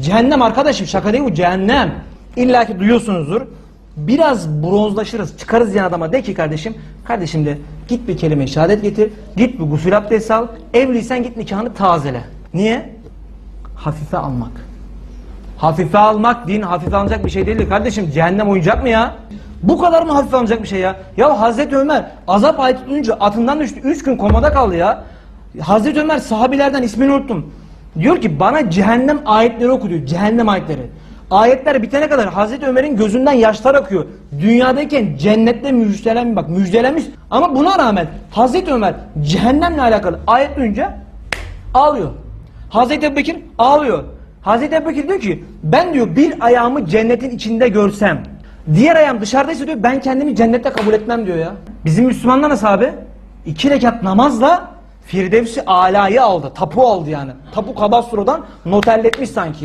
Cehennem arkadaşım şaka değil bu cehennem. İlla ki duyuyorsunuzdur. Biraz bronzlaşırız çıkarız yan adama de ki kardeşim kardeşim de git bir kelime-i şehadet getir git bir gusül abdesti al evliysen git nikahını tazele. Niye? Hafife almak. Hafife almak din hafife alınacak bir şey değildir kardeşim. Cehennem oyuncak mı ya? Bu kadar mı hafife alınacak bir şey ya? Ya Hazreti Ömer azap ayeti atından düştü. Üç gün komada kaldı ya. Hazreti Ömer sahabilerden ismini unuttum. Diyor ki bana cehennem ayetleri oku diyor. Cehennem ayetleri. Ayetler bitene kadar Hazreti Ömer'in gözünden yaşlar akıyor. Dünyadayken cennette müjdelen bak müjdelemiş. Ama buna rağmen Hazreti Ömer cehennemle alakalı ayet duyunca ağlıyor. Hazreti Ebubekir ağlıyor. Hazreti Ebubekir diyor ki ben diyor bir ayağımı cennetin içinde görsem diğer ayağım dışarıdaysa diyor ben kendimi cennette kabul etmem diyor ya. Bizim Müslümanlar nasıl abi? İki rekat namazla Firdevsi alayı aldı. Tapu aldı yani. Tapu Kadastro'dan noterletmiş sanki ya.